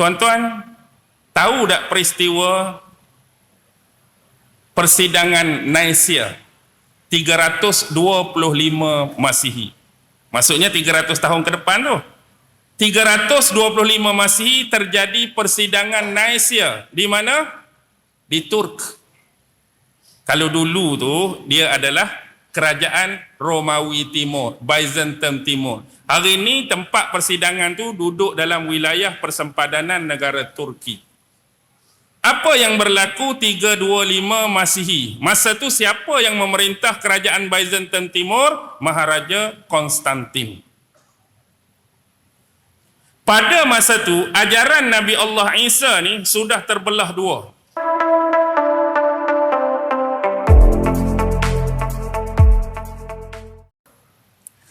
Tuan-tuan, tahu tak peristiwa persidangan Naisia 325 Masihi. Maksudnya 300 tahun ke depan tu. 325 Masihi terjadi persidangan Naisia di mana? Di Turk. Kalau dulu tu dia adalah kerajaan Romawi Timur, Byzantium Timur. Hari ini tempat persidangan tu duduk dalam wilayah persempadanan negara Turki. Apa yang berlaku 325 Masihi? Masa tu siapa yang memerintah kerajaan Byzantium Timur? Maharaja Konstantin. Pada masa tu, ajaran Nabi Allah Isa ni sudah terbelah dua.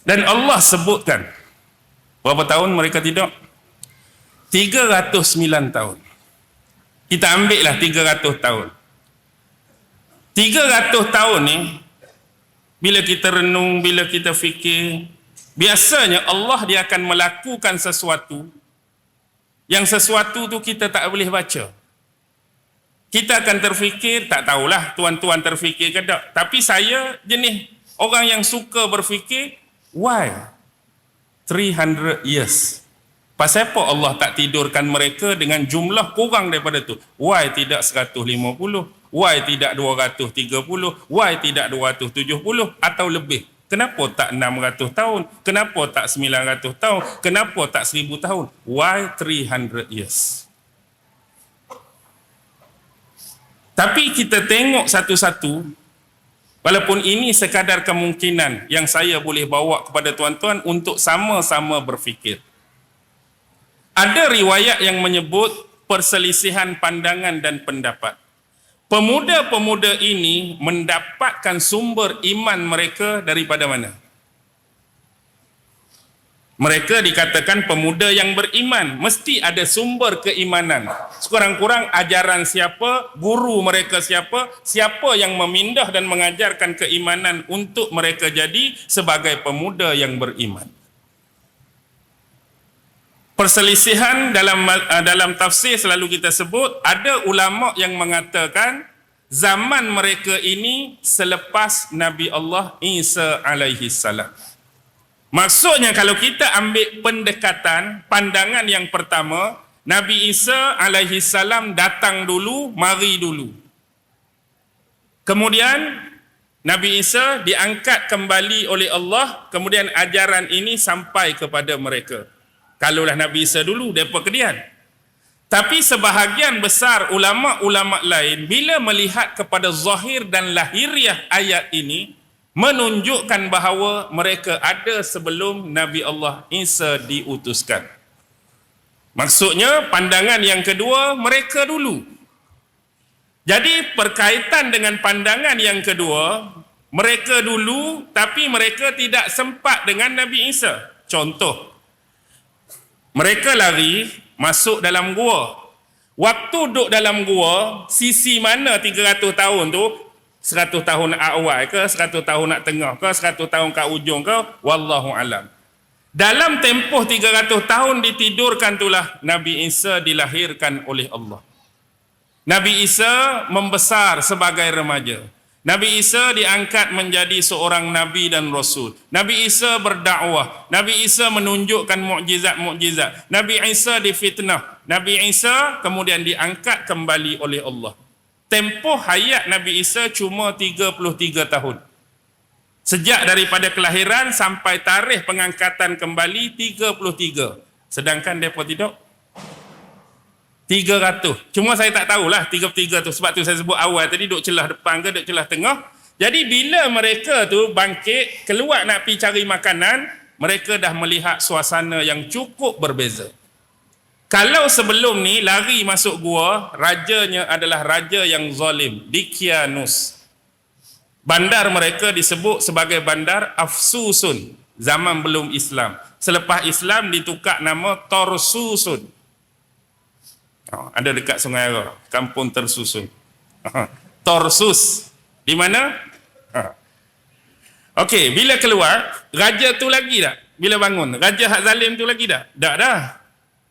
Dan Allah sebutkan berapa tahun mereka tidak? 309 tahun. Kita ambil lah 300 tahun. 300 tahun ni, bila kita renung, bila kita fikir, biasanya Allah dia akan melakukan sesuatu yang sesuatu tu kita tak boleh baca. Kita akan terfikir, tak tahulah tuan-tuan terfikir ke tak. Tapi saya jenis orang yang suka berfikir, why? 300 years. Pasal apa Allah tak tidurkan mereka dengan jumlah kurang daripada tu? Why tidak 150? Why tidak 230? Why tidak 270 atau lebih? Kenapa tak 600 tahun? Kenapa tak 900 tahun? Kenapa tak 1000 tahun? Why 300 years? Tapi kita tengok satu-satu walaupun ini sekadar kemungkinan yang saya boleh bawa kepada tuan-tuan untuk sama-sama berfikir. Ada riwayat yang menyebut perselisihan pandangan dan pendapat. Pemuda-pemuda ini mendapatkan sumber iman mereka daripada mana? Mereka dikatakan pemuda yang beriman. Mesti ada sumber keimanan. Sekurang-kurang ajaran siapa, guru mereka siapa, siapa yang memindah dan mengajarkan keimanan untuk mereka jadi sebagai pemuda yang beriman. Perselisihan dalam uh, dalam tafsir selalu kita sebut ada ulama yang mengatakan zaman mereka ini selepas Nabi Allah Isa alaihi salam. Maksudnya kalau kita ambil pendekatan pandangan yang pertama Nabi Isa alaihi salam datang dulu mari dulu. Kemudian Nabi Isa diangkat kembali oleh Allah kemudian ajaran ini sampai kepada mereka. Kalaulah Nabi Isa dulu, mereka kedian. Tapi sebahagian besar ulama-ulama lain, bila melihat kepada zahir dan lahiriah ayat ini, menunjukkan bahawa mereka ada sebelum Nabi Allah Isa diutuskan. Maksudnya, pandangan yang kedua, mereka dulu. Jadi, berkaitan dengan pandangan yang kedua, mereka dulu, tapi mereka tidak sempat dengan Nabi Isa. Contoh, mereka lari masuk dalam gua. Waktu duduk dalam gua, sisi mana 300 tahun tu? 100 tahun awal ke, 100 tahun nak tengah ke, 100 tahun kat ujung ke? Wallahu alam. Dalam tempoh 300 tahun ditidurkan itulah Nabi Isa dilahirkan oleh Allah. Nabi Isa membesar sebagai remaja. Nabi Isa diangkat menjadi seorang nabi dan rasul. Nabi Isa berdakwah. Nabi Isa menunjukkan mukjizat-mukjizat. Nabi Isa difitnah. Nabi Isa kemudian diangkat kembali oleh Allah. Tempoh hayat Nabi Isa cuma 33 tahun. Sejak daripada kelahiran sampai tarikh pengangkatan kembali 33. Sedangkan mereka tidak 300. Cuma saya tak tahulah 33 tu. Sebab tu saya sebut awal tadi duduk celah depan ke, duduk celah tengah. Jadi bila mereka tu bangkit, keluar nak pergi cari makanan, mereka dah melihat suasana yang cukup berbeza. Kalau sebelum ni lari masuk gua, rajanya adalah raja yang zalim, Dikianus. Bandar mereka disebut sebagai bandar Afsusun, zaman belum Islam. Selepas Islam ditukar nama Torsusun. Oh, ada dekat Sungai Ara, kampung tersusun. Torsus. Di mana? Ha. Okey, bila keluar, raja tu lagi tak? Bila bangun, raja hak zalim tu lagi tak? Tak dah.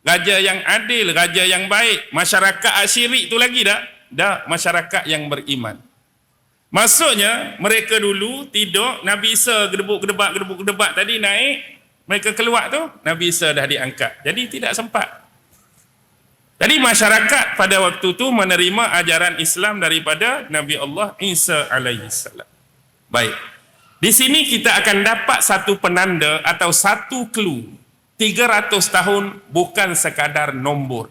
Raja yang adil, raja yang baik, masyarakat asyirik tu lagi dah, dah masyarakat yang beriman. Maksudnya mereka dulu tidur Nabi Isa gedebuk-gedebak gedebuk-gedebak tadi naik mereka keluar tu Nabi Isa dah diangkat. Jadi tidak sempat. Jadi masyarakat pada waktu tu menerima ajaran Islam daripada Nabi Allah Isa alaihi salam. Baik. Di sini kita akan dapat satu penanda atau satu clue. 300 tahun bukan sekadar nombor.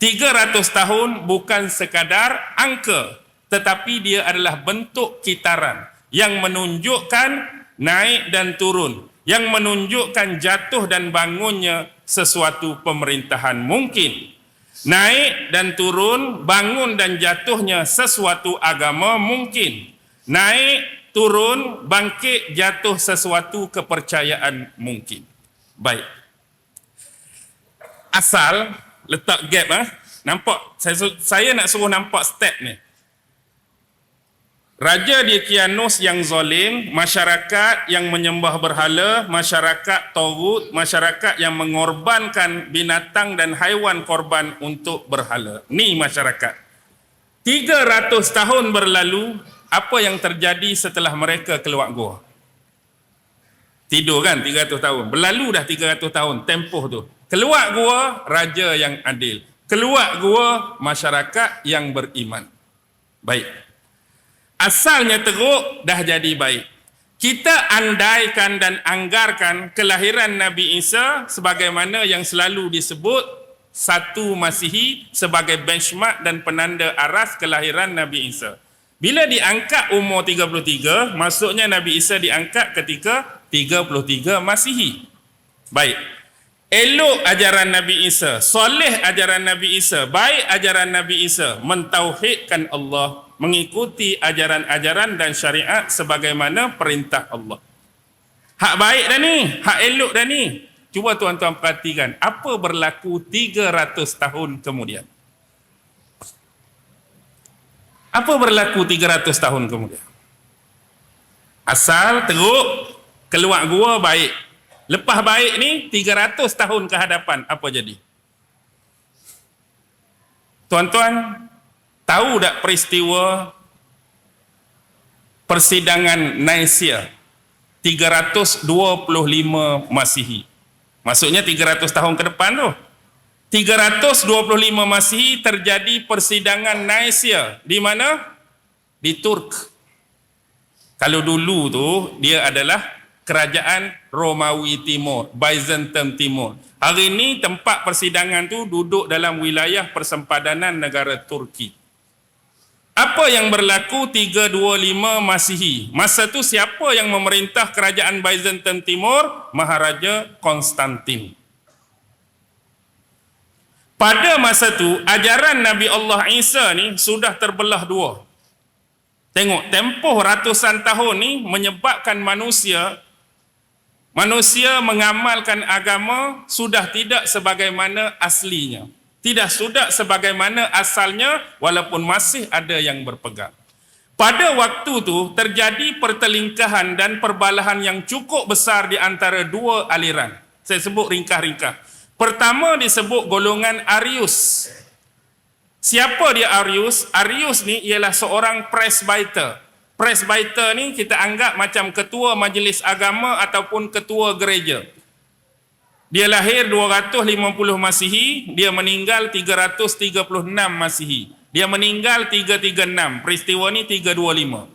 300 tahun bukan sekadar angka tetapi dia adalah bentuk kitaran yang menunjukkan naik dan turun yang menunjukkan jatuh dan bangunnya sesuatu pemerintahan mungkin. Naik dan turun bangun dan jatuhnya sesuatu agama mungkin. Naik turun bangkit jatuh sesuatu kepercayaan mungkin. Baik asal letak gap ah nampak saya saya nak suruh nampak step ni Raja Dikianus yang zalim, masyarakat yang menyembah berhala, masyarakat Tawud, masyarakat yang mengorbankan binatang dan haiwan korban untuk berhala. Ni masyarakat. 300 tahun berlalu, apa yang terjadi setelah mereka keluar gua? Tidur kan 300 tahun. Berlalu dah 300 tahun tempoh tu. Keluar gua raja yang adil. Keluar gua masyarakat yang beriman. Baik asalnya teruk dah jadi baik. Kita andaikan dan anggarkan kelahiran Nabi Isa sebagaimana yang selalu disebut satu Masihi sebagai benchmark dan penanda aras kelahiran Nabi Isa. Bila diangkat umur 33, maksudnya Nabi Isa diangkat ketika 33 Masihi. Baik. Elok ajaran Nabi Isa, soleh ajaran Nabi Isa, baik ajaran Nabi Isa, mentauhidkan Allah, mengikuti ajaran-ajaran dan syariat sebagaimana perintah Allah. Hak baik dah ni, hak elok dah ni. Cuba tuan-tuan perhatikan, apa berlaku 300 tahun kemudian? Apa berlaku 300 tahun kemudian? Asal teruk, keluar gua baik. Lepas baik ni, 300 tahun ke hadapan, apa jadi? Tuan-tuan, Tahu tak peristiwa persidangan Naisia 325 Masihi. Maksudnya 300 tahun ke depan tu. 325 Masihi terjadi persidangan Naisia di mana? Di Turk. Kalau dulu tu dia adalah kerajaan Romawi Timur, Byzantium Timur. Hari ini tempat persidangan tu duduk dalam wilayah persempadanan negara Turki. Apa yang berlaku 325 Masihi? Masa tu siapa yang memerintah kerajaan Byzantium Timur? Maharaja Konstantin. Pada masa tu, ajaran Nabi Allah Isa ni sudah terbelah dua. Tengok, tempoh ratusan tahun ni menyebabkan manusia manusia mengamalkan agama sudah tidak sebagaimana aslinya tidak sudah sebagaimana asalnya walaupun masih ada yang berpegang. Pada waktu tu terjadi pertelingkahan dan perbalahan yang cukup besar di antara dua aliran. Saya sebut ringkah-ringkah. Pertama disebut golongan Arius. Siapa dia Arius? Arius ni ialah seorang presbyter. Presbyter ni kita anggap macam ketua majlis agama ataupun ketua gereja. Dia lahir 250 Masihi, dia meninggal 336 Masihi. Dia meninggal 336. Peristiwa ni 325.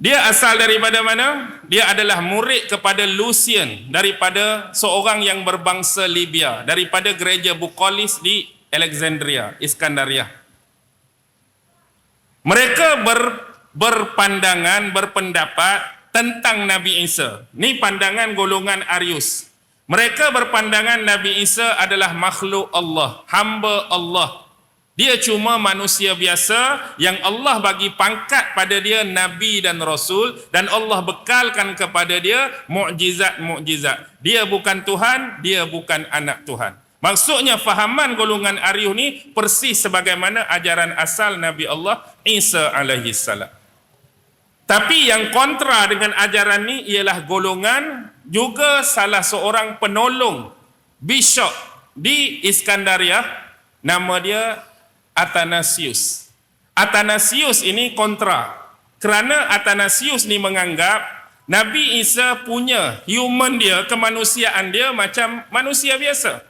Dia asal daripada mana? Dia adalah murid kepada Lucian daripada seorang yang berbangsa Libya daripada gereja Bukolis di Alexandria, Iskandaria. Mereka ber, berpandangan, berpendapat tentang Nabi Isa. Ni pandangan golongan Arius. Mereka berpandangan Nabi Isa adalah makhluk Allah, hamba Allah. Dia cuma manusia biasa yang Allah bagi pangkat pada dia Nabi dan Rasul dan Allah bekalkan kepada dia mukjizat-mukjizat. Dia bukan Tuhan, dia bukan anak Tuhan. Maksudnya fahaman golongan Arius ni persis sebagaimana ajaran asal Nabi Allah Isa alaihi salam. Tapi yang kontra dengan ajaran ni ialah golongan juga salah seorang penolong bishop di Iskandaria nama dia Athanasius. Athanasius ini kontra. Kerana Athanasius ni menganggap Nabi Isa punya human dia, kemanusiaan dia macam manusia biasa.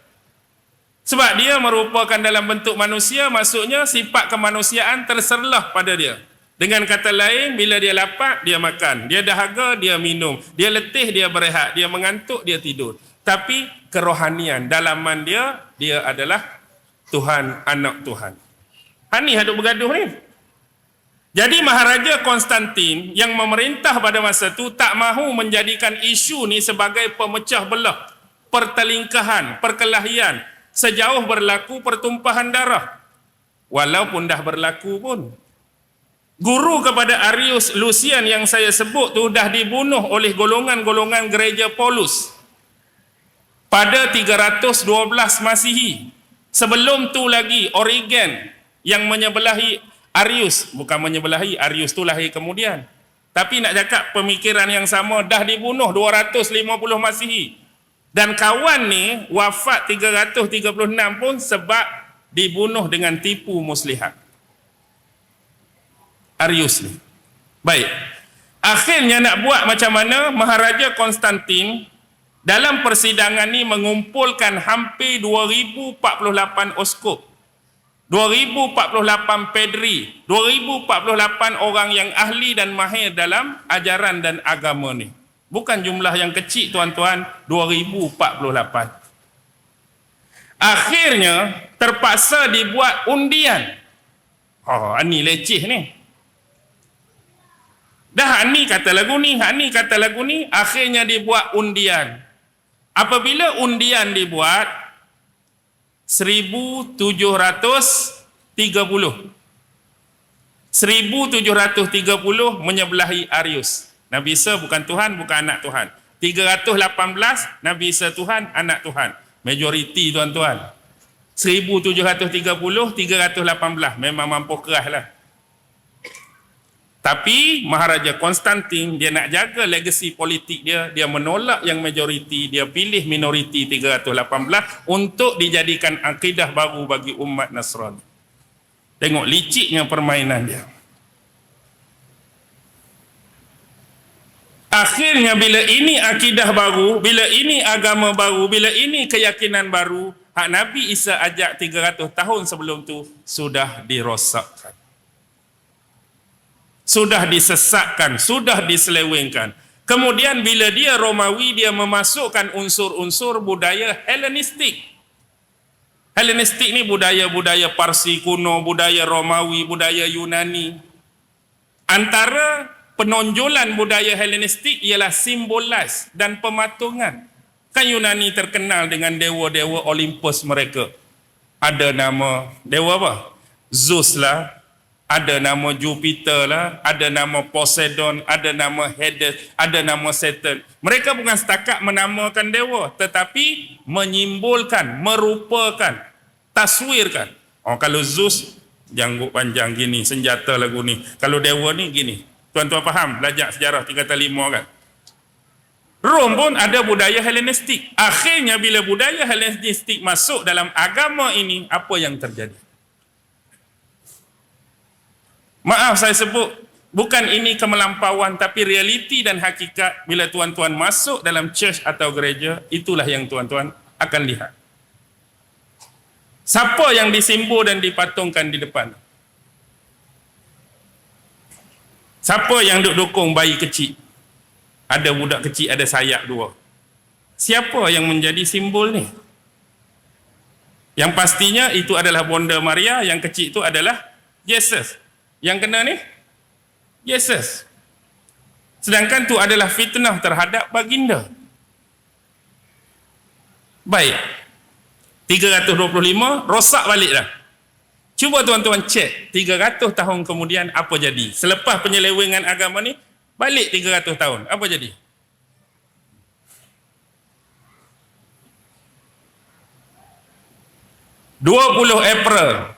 Sebab dia merupakan dalam bentuk manusia, maksudnya sifat kemanusiaan terserlah pada dia. Dengan kata lain, bila dia lapar, dia makan. Dia dahaga, dia minum. Dia letih, dia berehat. Dia mengantuk, dia tidur. Tapi kerohanian, dalaman dia, dia adalah Tuhan, anak Tuhan. Hani hadut bergaduh ni. Jadi Maharaja Konstantin yang memerintah pada masa itu tak mahu menjadikan isu ni sebagai pemecah belah, pertelingkahan, perkelahian, sejauh berlaku pertumpahan darah. Walaupun dah berlaku pun, Guru kepada Arius Lucian yang saya sebut tu dah dibunuh oleh golongan-golongan gereja Paulus pada 312 Masihi. Sebelum tu lagi Origen yang menyebelahi Arius, bukan menyebelahi Arius tu lahir kemudian. Tapi nak cakap pemikiran yang sama dah dibunuh 250 Masihi. Dan kawan ni wafat 336 pun sebab dibunuh dengan tipu muslihat. Arius ni. Baik. Akhirnya nak buat macam mana Maharaja Konstantin dalam persidangan ni mengumpulkan hampir 2048 oskop. 2048 pedri, 2048 orang yang ahli dan mahir dalam ajaran dan agama ni. Bukan jumlah yang kecil tuan-tuan, 2048. Akhirnya terpaksa dibuat undian. Oh, ini leceh ni. Dah ni kata lagu ni, hak ni kata lagu ni, akhirnya dibuat undian. Apabila undian dibuat, 1730. 1730 menyebelahi Arius. Nabi Isa bukan Tuhan, bukan anak Tuhan. 318 Nabi Isa Tuhan, anak Tuhan. Majoriti tuan-tuan. 1730, 318. Memang mampu kerah lah. Tapi Maharaja Konstantin dia nak jaga legasi politik dia, dia menolak yang majoriti, dia pilih minoriti 318 untuk dijadikan akidah baru bagi umat Nasrani. Tengok liciknya permainan dia. Akhirnya bila ini akidah baru, bila ini agama baru, bila ini keyakinan baru, hak Nabi Isa ajak 300 tahun sebelum tu sudah dirosakkan sudah disesatkan, sudah diselewengkan. Kemudian bila dia Romawi, dia memasukkan unsur-unsur budaya Helenistik. Helenistik ni budaya-budaya Parsi kuno, budaya Romawi, budaya Yunani. Antara penonjolan budaya Helenistik ialah simbolas dan pematungan. Kan Yunani terkenal dengan dewa-dewa Olympus mereka. Ada nama dewa apa? Zeus lah, ada nama Jupiter lah, ada nama Poseidon, ada nama Hades, ada nama Saturn. Mereka bukan setakat menamakan dewa, tetapi menyimbolkan, merupakan, taswirkan. Oh kalau Zeus janggut panjang gini, senjata lagu ni. Kalau dewa ni gini. Tuan-tuan faham belajar sejarah tiga kata lima kan? Rom pun ada budaya Helenistik. Akhirnya bila budaya Helenistik masuk dalam agama ini, apa yang terjadi? Maaf saya sebut bukan ini kemelampauan tapi realiti dan hakikat bila tuan-tuan masuk dalam church atau gereja itulah yang tuan-tuan akan lihat. Siapa yang disimbol dan dipatungkan di depan? Siapa yang duk dukung bayi kecil? Ada budak kecil ada sayap dua. Siapa yang menjadi simbol ni? Yang pastinya itu adalah bonda Maria, yang kecil itu adalah Jesus. Yang kena ni Yesus. Sedangkan tu adalah fitnah terhadap baginda. Baik. 325 rosak balik dah. Cuba tuan-tuan cek 300 tahun kemudian apa jadi? Selepas penyelewengan agama ni balik 300 tahun. Apa jadi? Dua puluh April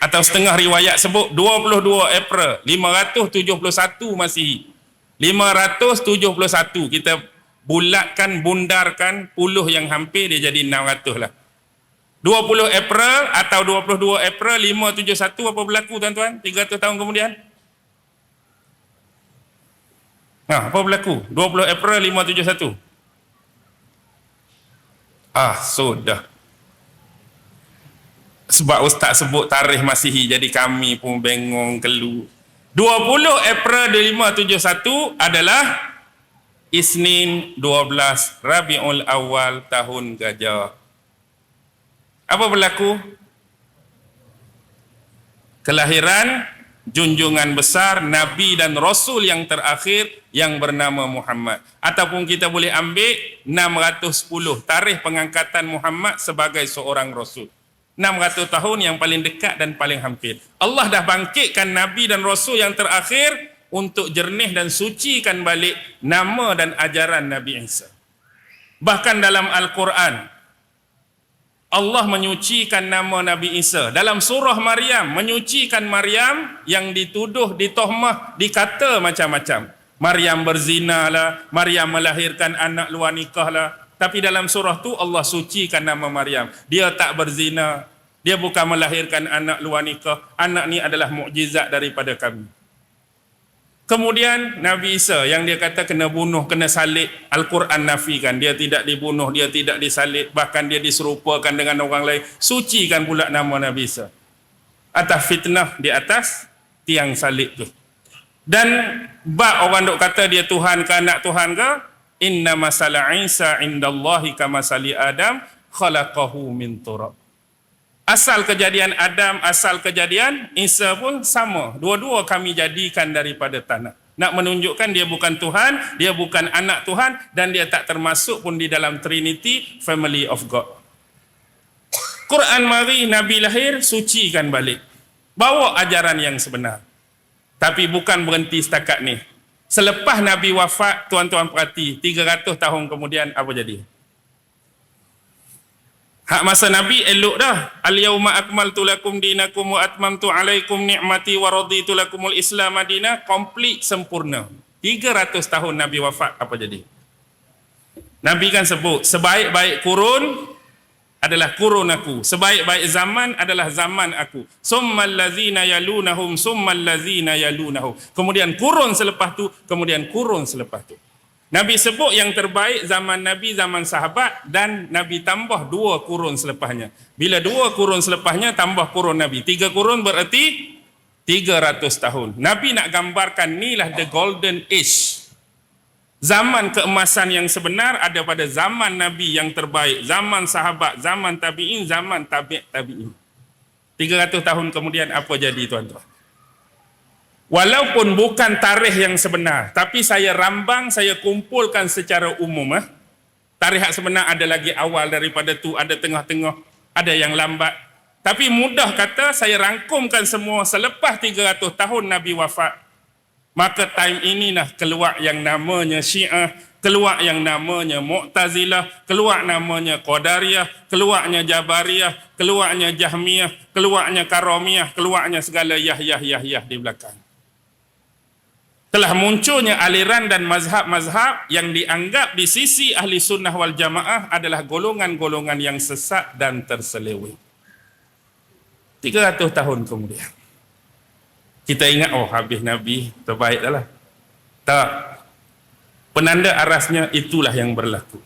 atau setengah riwayat sebut 22 April 571 masih. 571 kita bulatkan bundarkan puluh yang hampir dia jadi 600 lah. 20 April atau 22 April 571 apa berlaku tuan-tuan? 300 tahun kemudian? Ha, apa berlaku? 20 April 571 Ah, sudah. Sebab ustaz sebut tarikh Masihi jadi kami pun bengong kelu. 20 April 571 adalah Isnin 12 Rabiul Awal tahun Gajah. Apa berlaku? Kelahiran junjungan besar Nabi dan Rasul yang terakhir yang bernama Muhammad. Ataupun kita boleh ambil 610 tarikh pengangkatan Muhammad sebagai seorang Rasul. 600 tahun yang paling dekat dan paling hampir. Allah dah bangkitkan Nabi dan Rasul yang terakhir untuk jernih dan sucikan balik nama dan ajaran Nabi Isa. Bahkan dalam Al-Quran, Allah menyucikan nama Nabi Isa. Dalam surah Maryam, menyucikan Maryam yang dituduh, ditohmah, dikata macam-macam. Maryam berzina lah, Maryam melahirkan anak luar nikah lah. Tapi dalam surah tu Allah sucikan nama Maryam. Dia tak berzina. Dia bukan melahirkan anak luar nikah. Anak ni adalah mukjizat daripada kami. Kemudian Nabi Isa yang dia kata kena bunuh, kena salib. Al-Quran nafikan. Dia tidak dibunuh, dia tidak disalib. Bahkan dia diserupakan dengan orang lain. Sucikan pula nama Nabi Isa. Atas fitnah di atas tiang salib tu. Dan bak orang dok kata dia Tuhan ke anak Tuhan ke? Inna masala Isa indallahi kama sali Adam khalaqahu min turab. Asal kejadian Adam, asal kejadian Isa pun sama. Dua-dua kami jadikan daripada tanah. Nak menunjukkan dia bukan Tuhan, dia bukan anak Tuhan dan dia tak termasuk pun di dalam Trinity Family of God. Quran mari Nabi lahir, sucikan balik. Bawa ajaran yang sebenar. Tapi bukan berhenti setakat ni. Selepas Nabi wafat, tuan-tuan perhati, 300 tahun kemudian apa jadi? Hak masa Nabi elok dah. Al-yawma akmaltu lakum dinakum wa atmamtu alaikum ni'mati wa raditu lakumul Islam madinah. Komplit sempurna. 300 tahun Nabi wafat apa jadi? Nabi kan sebut sebaik-baik kurun adalah kurun aku. Sebaik-baik zaman adalah zaman aku. Summal ladzina yalunahum summal ladzina yalunahum. Kemudian kurun selepas tu, kemudian kurun selepas tu. Nabi sebut yang terbaik zaman Nabi, zaman sahabat dan Nabi tambah dua kurun selepasnya. Bila dua kurun selepasnya, tambah kurun Nabi. Tiga kurun berarti 300 tahun. Nabi nak gambarkan inilah the golden age. Zaman keemasan yang sebenar ada pada zaman Nabi yang terbaik. Zaman sahabat, zaman tabi'in, zaman tabi' tabi'in. 300 tahun kemudian apa jadi tuan-tuan? Walaupun bukan tarikh yang sebenar, tapi saya rambang, saya kumpulkan secara umum. Eh. Tarikh yang sebenar ada lagi awal daripada tu, ada tengah-tengah, ada yang lambat. Tapi mudah kata saya rangkumkan semua selepas 300 tahun Nabi wafat. Maka time ini inilah keluar yang namanya Syiah, keluar yang namanya Mu'tazilah, keluar namanya Qadariyah, keluarnya Jabariyah, keluarnya Jahmiyah, keluarnya Karomiyah, keluarnya segala yah-yah-yah-yah di belakang telah munculnya aliran dan mazhab-mazhab yang dianggap di sisi ahli sunnah wal jamaah adalah golongan-golongan yang sesat dan terseleweng. 300 tahun kemudian. Kita ingat, oh habis Nabi, terbaik dah lah. Tak. Penanda arasnya itulah yang berlaku.